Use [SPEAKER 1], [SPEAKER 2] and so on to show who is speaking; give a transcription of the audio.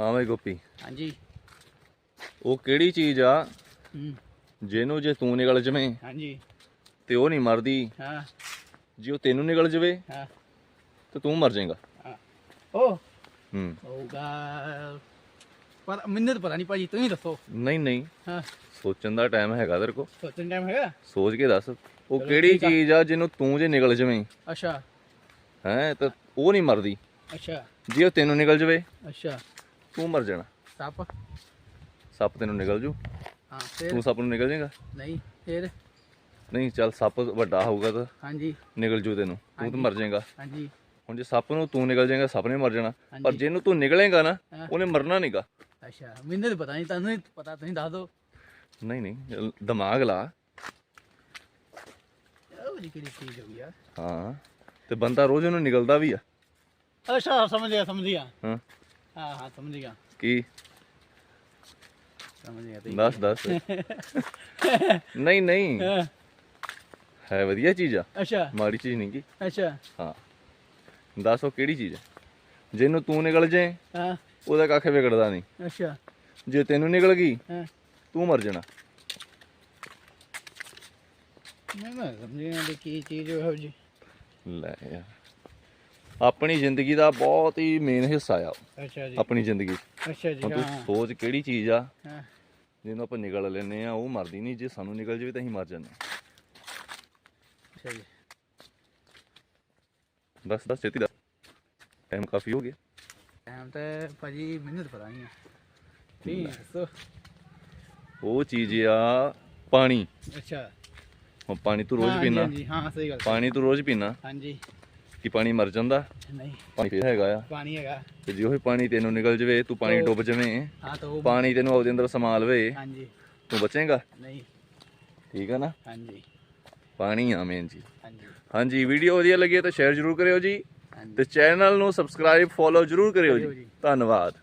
[SPEAKER 1] ਹਾਂ ਬਈ ਗੋਪੀ।
[SPEAKER 2] ਹਾਂਜੀ।
[SPEAKER 1] ਉਹ ਕਿਹੜੀ ਚੀਜ਼ ਆ
[SPEAKER 2] ਹੂੰ।
[SPEAKER 1] ਜਿਹਨੂੰ ਜੇ ਤੂੰ ਨਿਕਲ ਜਵੇਂ
[SPEAKER 2] ਹਾਂਜੀ।
[SPEAKER 1] ਤੇ ਉਹ ਨਹੀਂ ਮਰਦੀ
[SPEAKER 2] ਹਾਂ।
[SPEAKER 1] ਜੇ ਉਹ ਤੈਨੂੰ ਨਿਕਲ ਜਵੇ
[SPEAKER 2] ਹਾਂ।
[SPEAKER 1] ਤੇ ਤੂੰ ਮਰ ਜਾਏਗਾ।
[SPEAKER 2] ਹਾਂ। ਉਹ
[SPEAKER 1] ਹੂੰ।
[SPEAKER 2] ਹੋਊਗਾ ਪਰ ਮੈਨੂੰ ਤਾਂ ਪਤਾ ਨਹੀਂ ਭਾਜੀ ਤੁਸੀਂ ਦੱਸੋ।
[SPEAKER 1] ਨਹੀਂ ਨਹੀਂ।
[SPEAKER 2] ਹਾਂ।
[SPEAKER 1] ਸੋਚਣ ਦਾ ਟਾਈਮ ਹੈਗਾ ਤੇਰੇ ਕੋਲ।
[SPEAKER 2] ਸੋਚਣ ਟਾਈਮ ਹੈਗਾ?
[SPEAKER 1] ਸੋਚ ਕੇ ਦੱਸ। ਉਹ
[SPEAKER 2] ਚਲੋ
[SPEAKER 1] ਕਿਹੜੀ
[SPEAKER 2] ਠੀਕ ਆ।
[SPEAKER 1] ਚੀਜ਼ ਆ ਜਿਹਨੂੰ ਤੂੰ ਜੇ ਨਿਕਲ ਜਵੇਂ?
[SPEAKER 2] ਅੱਛਾ।
[SPEAKER 1] ਹੈ ਤਾਂ ਉਹ ਨਹੀਂ ਮਰਦੀ।
[SPEAKER 2] ਅੱਛਾ।
[SPEAKER 1] ਜੇ ਉਹ ਤੈਨੂੰ ਨਿਕਲ ਜਵੇ।
[SPEAKER 2] ਅੱਛਾ।
[SPEAKER 1] ਤੂੰ ਮਰ ਜਾਣਾ।
[SPEAKER 2] ਸੱਪ।
[SPEAKER 1] ਸੱਪ ਤੈਨੂੰ ਨਿਕਲ ਜੂ।
[SPEAKER 2] ਹਾਂ ਫਿਰ?
[SPEAKER 1] ਤੂੰ ਸੱਪ ਨੂੰ ਨਿਕਲ ਜਾਏਗਾ?
[SPEAKER 2] ਨਹੀਂ ਫਿਰ?
[SPEAKER 1] ਨਹੀਂ ਚੱਲ ਸੱਪ ਵੱਡਾ ਹੋਊਗਾ ਤਾਂ
[SPEAKER 2] ਹਾਂਜੀ।
[SPEAKER 1] ਨਿਕਲ ਜੂ ਤੈਨੂੰ। ਤੂੰ ਤਾਂ। ਮਰ ਜਾਏਗਾ।
[SPEAKER 2] ਹਾਂਜੀ।
[SPEAKER 1] ਹੁਣ ਜੇ ਸੱਪ ਨੂੰ ਤੂੰ ਨਿਕਲ ਜਾਏਗਾ ਸੱਪ ਨੇ ਮਰ ਜਾਣਾ। ਪਰ
[SPEAKER 2] ਹਾਂਜੀ।
[SPEAKER 1] ਜਿਹਨੂੰ ਤੂੰ ਨਿਕਲੇਗਾ ਨਾ
[SPEAKER 2] ਹਾਂ।
[SPEAKER 1] ਉਹਨੇ ਮਰਨਾ ਨਹੀਂਗਾ
[SPEAKER 2] ਅੱਛਾ ਮੈਨੂੰ ਤਾਂ ਪਤਾ ਨਹੀਂ ਤੁਹਾਨੂੰ ਹੀ ਪਤਾ ਤੁਸੀਂ ਦੱਸ ਦਿਓ।
[SPEAKER 1] ਨਹੀਂ ਨਹੀਂ ਦਿਮਾਗ ਲਾ।
[SPEAKER 2] ਉਹ ਜੀ ਕਿਹੜੀ ਚੀਜ਼ ਹੋ ਗਈ ਯਾਰ?
[SPEAKER 1] ਹਾਂ ਤੇ ਬੰਦਾ ਰੋਜ਼ ਉਹਨੂੰ ਨਿਕਲਦਾ ਵੀ ਆ।
[SPEAKER 2] ਅੱਛਾ ਸਮਝ ਗਿਆ ਸਮਝ ਗਿਆ।
[SPEAKER 1] ਹਾਂ।
[SPEAKER 2] ਹਾਂ ਹਾਂ ਸਮਝ ਗਿਆ।
[SPEAKER 1] ਕੀ?
[SPEAKER 2] ਸਮਝ ਗਿਆ ਤੁਸੀਂ
[SPEAKER 1] ਦੱਸ ਦੱਸ। ਨਹੀਂ ਨਹੀਂ।
[SPEAKER 2] ਹਾਂ,
[SPEAKER 1] ਹੈ ਵਧੀਆ ਚੀਜ਼ ਆ।
[SPEAKER 2] ਅੱਛਾ।
[SPEAKER 1] ਮਾੜੀ ਚੀਜ਼ ਨਹੀਂ ਗੀ।
[SPEAKER 2] ਅੱਛਾ।
[SPEAKER 1] ਹਾਂ। ਦੱਸ ਉਹ ਕਿਹੜੀ ਚੀਜ਼ ਹੈ ਜਿਹਨੂੰ ਤੂੰ ਨਿਕਲ ਜਾਏ
[SPEAKER 2] ਹਾਂ।
[SPEAKER 1] ਉਹਦਾ ਕੱਖ ਵਿਗੜਦਾ ਨਹੀਂ।
[SPEAKER 2] ਅੱਛਾ।
[SPEAKER 1] ਜੇ ਤੈਨੂੰ ਨਿਕਲ ਗਈ
[SPEAKER 2] ਹਾਂ।
[SPEAKER 1] ਤੂੰ ਮਰ ਜਾਣਾ।
[SPEAKER 2] ਮੈਂ ਮੈਂ ਸਮਝਿਆ ਵੀ ਕੀ ਚੀਜ਼ ਹੋ ਜੀ।
[SPEAKER 1] ਲੈ ਯਾਰ। ਆਪਣੀ ਜ਼ਿੰਦਗੀ ਦਾ ਬਹੁਤ ਹੀ ਮੇਨ ਹਿੱਸਾ ਆ। ਉਹ,
[SPEAKER 2] ਅੱਛਾ ਜੀ।
[SPEAKER 1] ਆਪਣੀ ਜ਼ਿੰਦਗੀ।
[SPEAKER 2] ਅੱਛਾ ਜੀ
[SPEAKER 1] ਹੁਣ ਸੋਚ ਕਿਹੜੀ ਚੀਜ਼ ਆ
[SPEAKER 2] ਹਾਂ।
[SPEAKER 1] ਜਿਹਨੂੰ ਆਪਾਂ ਨਿਕਲ ਲੈਨੇ ਆ ਉਹ ਮਰਦੀ ਨਹੀਂ। ਜੇ ਸਾਨੂੰ ਨਿਕਲ ਜਾਵੇ ਤਾਂ ਅਸੀਂ ਮਰ ਜਾਂਦੇ ਹਾਂ।
[SPEAKER 2] ਅੱਛਾ ਜੀ।
[SPEAKER 1] ਬਸ ਦੱਸ ਛੇਤੀ ਦਾ ਟਾਈਮ ਕਾਫੀ ਹੋ ਗਿਆ।
[SPEAKER 2] ਟਾਈਮ ਤਾਂ ਭਾਜੀ ਮੈਨੂੰ ਤਾਂ ਪਤਾ ਨਹੀਂ ਆ ਠੀਕ ਦੱਸੋ।
[SPEAKER 1] ਉਹ ਚੀਜ਼ ਆ ਪਾਣੀ।
[SPEAKER 2] ਅੱਛਾ।
[SPEAKER 1] ਹੁਣ ਪਾਣੀ ਤੂੰ ਰੋਜ਼ ਪੀਣਾ
[SPEAKER 2] ਹਾਂ ਸਹੀ ਗੱਲ।
[SPEAKER 1] ਪਾਣੀ ਤੂੰ ਰੋਜ਼ ਪੀਣਾ
[SPEAKER 2] ਹਾਂਜੀ।
[SPEAKER 1] ਕਿ ਪਾਣੀ ਮਰ ਜਾਂਦਾ?
[SPEAKER 2] ਨਹੀਂ।
[SPEAKER 1] ਪਾਣੀ ਫਿਰ ਹੈਗਾ ਆ।
[SPEAKER 2] ਪਾਣੀ ਹੈਗਾ।
[SPEAKER 1] ਤੇ ਜੇ ਉਹ ਪਾਣੀ ਤੈਨੂੰ ਨਿਕਲ ਜਵੇ ਤੂੰ ਪਾਣੀ ਡੁੱਬ ਜਵੇਂ।
[SPEAKER 2] ਹਾਂ ਤਾਂ ਉਹ
[SPEAKER 1] ਪਾਣੀ ਤੈਨੂੰ ਆਪਦੇ ਅੰਦਰ ਸਮਾ ਲਵੇ।
[SPEAKER 2] ਹਾਂਜੀ।
[SPEAKER 1] ਤੂੰ ਬਚੇਗਾ?
[SPEAKER 2] ਨਹੀਂ।
[SPEAKER 1] ਠੀਕ ਆ ਨਾ?
[SPEAKER 2] ਹਾਂਜੀ।
[SPEAKER 1] ਪਾਣੀ ਆ ਮੇਨ ਜੀ।
[SPEAKER 2] ਹਾਂਜੀ।
[SPEAKER 1] ਹਾਂਜੀ ਵੀਡੀਓ ਵਧੀਆ ਲੱਗੀ ਤਾਂ ਸ਼ੇਅਰ ਜ਼ਰੂਰ ਕਰਿਓ ਜੀ। ਤੇ ਚੈਨਲ ਨੂੰ ਸਬਸਕ੍ਰਾਈਬ ਫੋਲੋ ਜ਼ਰੂਰ ਕਰਿਓ
[SPEAKER 2] ਜੀ।
[SPEAKER 1] ਧੰਨਵਾਦ।